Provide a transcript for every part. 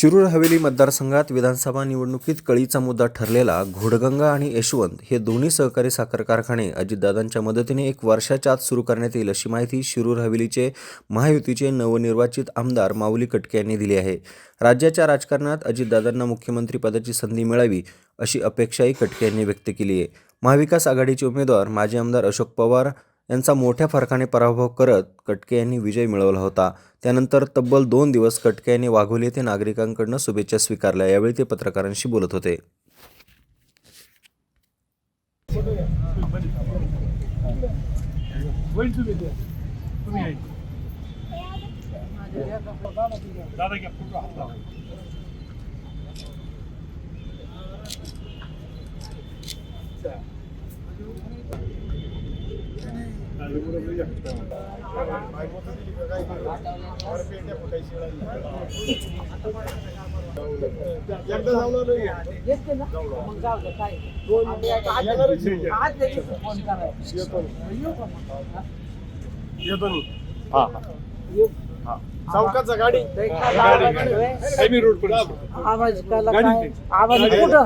शिरूर हवेली मतदारसंघात विधानसभा निवडणुकीत कळीचा मुद्दा ठरलेला घोडगंगा आणि यशवंत हे दोन्ही सहकारी साखर कारखाने अजितदादांच्या मदतीने एक वर्षाच्या आत सुरू करण्यात येईल अशी माहिती शिरूर हवेलीचे महायुतीचे नवनिर्वाचित आमदार माऊली कटके यांनी दिली आहे. राज्याच्या राजकारणात अजितदादांना मुख्यमंत्रीपदाची संधी मिळावी अशी अपेक्षाही कटके यांनी व्यक्त केली आहे. महाविकास आघाडीचे उमेदवार माजी आमदार अशोक पवार यांचा मोठ्या फरकाने पराभव करत कटके यांनी विजय मिळवला होता. त्यानंतर तब्बल दोन दिवस कटके यांनी वाघोली येथे नागरिकांकडून शुभेच्छा स्वीकारल्या. यावेळी ते पत्रकारांशी बोलत होते. दादा घ्या फोटो हात लावा. एकदा जाऊन आलो की. येते ना मग जाऊ दे काय येणारच आहे. आज लगेच फोन येतो. येतो मी. हा, हा. हा. चौकाचा गाडी रोड पण आवाज काय. आवाज कुठं.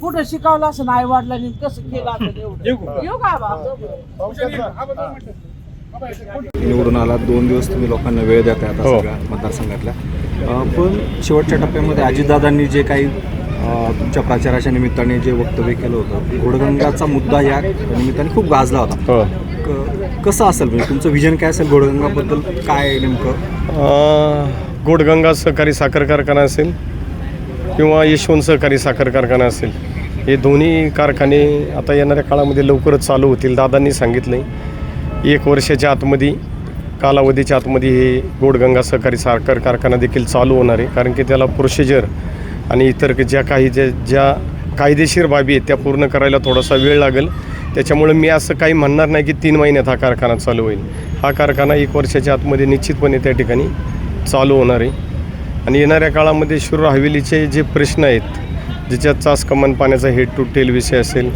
कुठं शिकवलं असं आई वडिलांनी कसं केलं असं येऊ का? निवडून आला दोन दिवस तुम्ही लोकांना वेळ देताय आता हो. सगळ्या मतदारसंघातल्या पण शेवटच्या टप्प्यामध्ये अजितदादांनी जे काही तुमच्या प्रचाराच्या निमित्ताने जे वक्तव्य केलं होतं घोडगंगाचा मुद्दा या निमित्ताने खूप गाजला होता नेमकं कसं असेल? म्हणजे तुमचं विजन काय असेल गोडगंगाबद्दल? काय नेमकं? गोडगंगा सहकारी साखर कारखाना असेल किंवा यशवंत सहकारी साखर कारखाना असेल हे दोन्ही कारखाने आता येणाऱ्या काळामध्ये लवकरच चालू होतील दादांनी सांगितलं एक वर्षाच्या आतमध्ये कालावधीच्या आतमध्ये हे गोडगंगा सहकारी साखर कारखाना देखील चालू होणार आहे. कारण की त्याला प्रोसिजर आणि इतर ज्या काही ज्या ज्या कायदेशीर बाबी आहेत त्या पूर्ण करायला थोडासा वेळ लागेल. त्याच्यामुळे मी असं काही म्हणणार नाही की तीन महिन्यात हा कारखाना चालू होईल. हा कारखाना एक वर्षाच्या आतमध्ये निश्चितपणे त्या ठिकाणी चालू होणार आहे. आणि येणाऱ्या काळामध्ये शिरूर हवेलीचे जे प्रश्न आहेत ज्याच्यात चास कमान पाण्याचा हेड टू टेल विषय असेल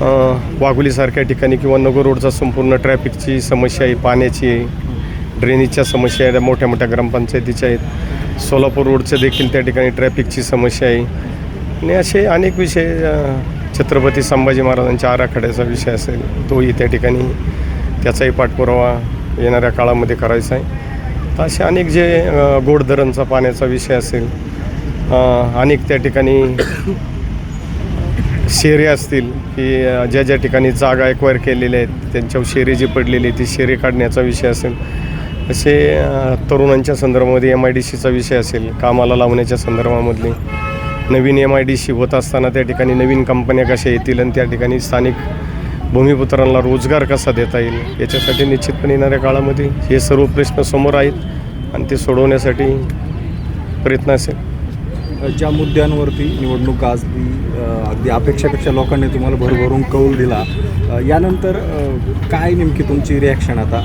वाघुलीसारख्या वाघोलीसारख्या ठिकाणी किंवा नगर रोडचा संपूर्ण ट्रॅफिकची समस्या आहे पाण्याची आहे ड्रेनेजच्या समस्या आहेत मोठ्या मोठ्या ग्रामपंचायतीच्या आहेत. सोलापूर रोडचं देखील त्या ठिकाणी ट्रॅफिकची समस्या आहे. आणि असे अनेक विषय छत्रपती संभाजी महाराजांच्या आराखड्याचा विषय असेल तोही त्या ठिकाणी त्याचाही पाठपुरावा येणाऱ्या काळामध्ये करायचा आहे. तर असे अनेक जे गोड धरणचा पाण्याचा विषय असेल अनेक त्या ठिकाणी शेरे असतील की ज्या ज्या ठिकाणी जागा एक्वायर केलेल्या आहेत त्यांच्यावर शेरे जी पडलेली आहे ती शेरे काढण्याचा विषय असेल. असे तरुणांच्या संदर्भामध्ये एम आय डी सीचा विषय असेल कामाला लावण्याच्या संदर्भामधले नवीन एम आय डी सी होत असताना त्या ठिकाणी नवीन कंपन्या कशा येतील आणि त्या ठिकाणी स्थानिक भूमिपुत्रांना रोजगार कसा देता येईल याच्यासाठी निश्चितपणे येणाऱ्या काळामध्ये हे सर्व प्रश्न समोर आहेत आणि ते सोडवण्यासाठी प्रयत्न असेल. ज्या मुद्द्यांवरती निवडणूक गाजली अगदी अपेक्षापेक्षा लोकांनी तुम्हाला भरभरून कौल दिला यानंतर काय नेमकी तुमची रिॲक्शन आता?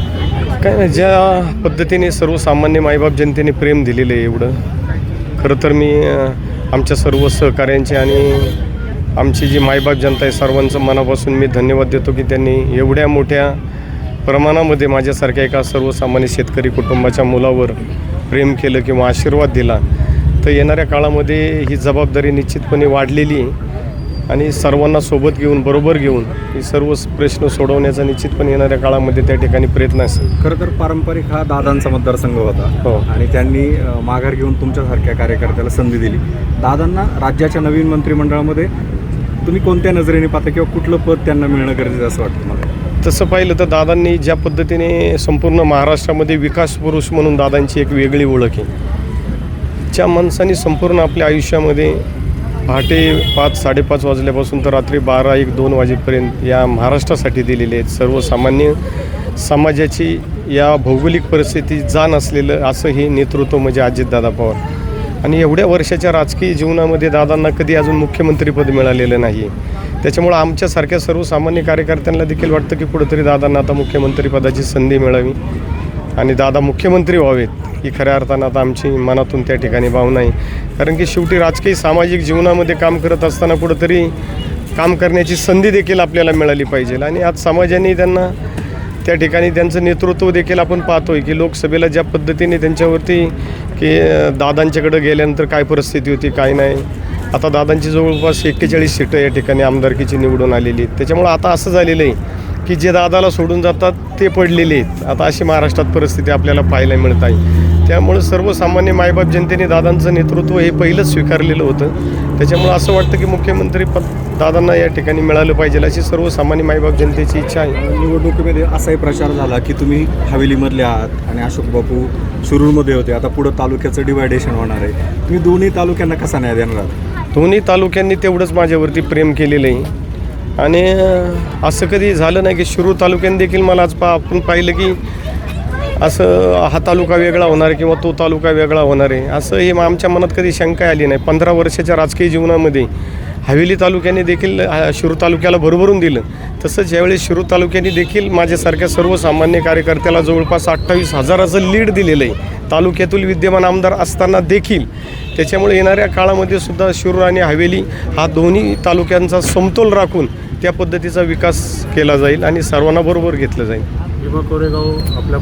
काय नाही ज्या पद्धतीने सर्वसामान्य मायबाप जनतेने प्रेम दिलेलं आहे एवढं खरं तर मी आमच्या सर्व सहकाऱ्यांचे आणि आमची जी मायबाप जनता आहे सर्वांचं मनापासून मी धन्यवाद देतो की त्यांनी एवढ्या मोठ्या प्रमाणामध्ये माझ्यासारख्या एका सर्वसामान्य शेतकरी कुटुंबाच्या मुलावर प्रेम केलं किंवा आशीर्वाद दिला. तर येणाऱ्या काळामध्ये ही जबाबदारी निश्चितपणे वाढलेली आहे. आणि सर्वांना सोबत घेऊन बरोबर घेऊन हे सर्व प्रश्न सोडवण्याचा निश्चितपणे येणाऱ्या काळामध्ये त्या ठिकाणी प्रयत्न असेल. खरं तर पारंपरिक हा दादांचा मतदारसंघ होता. हो. आणि त्यांनी माघार घेऊन तुमच्यासारख्या कार्यकर्त्याला संधी दिली. दादांना राज्याच्या नवीन मंत्रिमंडळामध्ये तुम्ही कोणत्या नजरेने पाहता किंवा कुठलं पद त्यांना मिळणं गरजेचं असं वाटतं मला तसं पाहिलं तर दादांनी ज्या पद्धतीने संपूर्ण महाराष्ट्रामध्ये विकास पुरुष म्हणून दादांची एक वेगळी ओळख आहे. ज्या माणसांनी संपूर्ण आपल्या आयुष्यामध्ये पहाटे पाच साडेपाच वाजल्यापासून तर रात्री बारा एक दोन वाजेपर्यंत या महाराष्ट्रासाठी दिलेले आहेत सर्वसामान्य समाजाची या भौगोलिक परिस्थिती जाण असलेलं असं हे नेतृत्व म्हणजे अजितदादा पवार. आणि एवढ्या वर्षाच्या राजकीय जीवनामध्ये दादांना कधी अजून मुख्यमंत्रीपद मिळालेलं नाही. त्याच्यामुळं आमच्यासारख्या सर्वसामान्य कार्यकर्त्यांना देखील वाटतं की कुठंतरी दादांना आता मुख्यमंत्रीपदाची संधी मिळावी. आणि दादा मुख्यमंत्री व्हावेत. की खऱ्या अर्थानं आता आमची मनातून त्या ठिकाणी भावना आहे. कारण की शेवटी राजकीय सामाजिक जीवनामध्ये काम करत असताना कुठंतरी काम करण्याची संधी देखील आपल्याला मिळाली पाहिजे. आणि आज समाजाने त्यांना त्या ठिकाणी त्यांचं नेतृत्व देखील आपण पाहतोय की लोकसभेला ज्या पद्धतीने त्यांच्यावरती की दादांच्याकडं दादांच्याकडे गेल्यानंतर काय परिस्थिती होती काय नाही. आता दादांची जवळपास एक्केचाळीस सीटं या ठिकाणी आमदारकीची निवडून आलेली आहेत. त्याच्यामुळं आता असं झालेलं आहे की जे दादाला सोडून जातात ते पडलेले आहेत. आता अशी महाराष्ट्रात परिस्थिती आपल्याला पाहायला मिळत आहे. त्यामुळं सर्वसामान्य मायबाप जनतेने दादांचं नेतृत्व हे पहिलंच स्वीकारलेलं होतं. त्याच्यामुळं असं वाटतं की मुख्यमंत्री पद दादांना या ठिकाणी मिळालं पाहिजे अशी सर्वसामान्य मायबाप जनतेची इच्छा आहे. निवडणुकीमध्ये असाही प्रचार झाला की तुम्ही हवेलीमधले आहात आणि अशोक बापू शिरूरमध्ये होते. आता पुढं तालुक्याचं डिवायडेशन होणार आहे. तुम्ही दोन्ही तालुक्यांना कसा न्याय देणार दोन्ही तालुक्यांनी तेवढंच माझ्यावरती प्रेम केलेलं आहे. आणि असं कधी झालं नाही की शिरूर तालुक्याने देखील मला आज पा आपण पाहिलं की असं हा तालुका वेगळा होणार किंवा तो तालुका वेगळा होणार आहे? असं हे आमच्या मनात कधी शंका आली नाही. पंधरा वर्षाच्या राजकीय जीवनामध्ये हवेली तालुक्याने देखील हा, शिरूर तालुक्याला भरभरून दिलं. तसंच यावेळेस शिरूर तालुक्याने देखील माझ्यासारख्या सर्वसामान्य कार्यकर्त्याला जवळपास अठ्ठावीस हजाराचं लीड दिलेलं आहे. तालुक्यातील विद्यमान आमदार असताना देखील. त्याच्यामुळे येणाऱ्या काळामध्ये सुद्धा शिरूर आणि हवेली हा दोन्ही तालुक्यांचा समतोल राखून त्या पद्धतीचा विकास केला जाईल आणि सर्वांना बरोबर घेतलं जाईल. भीमा कोरेगाव आपल्या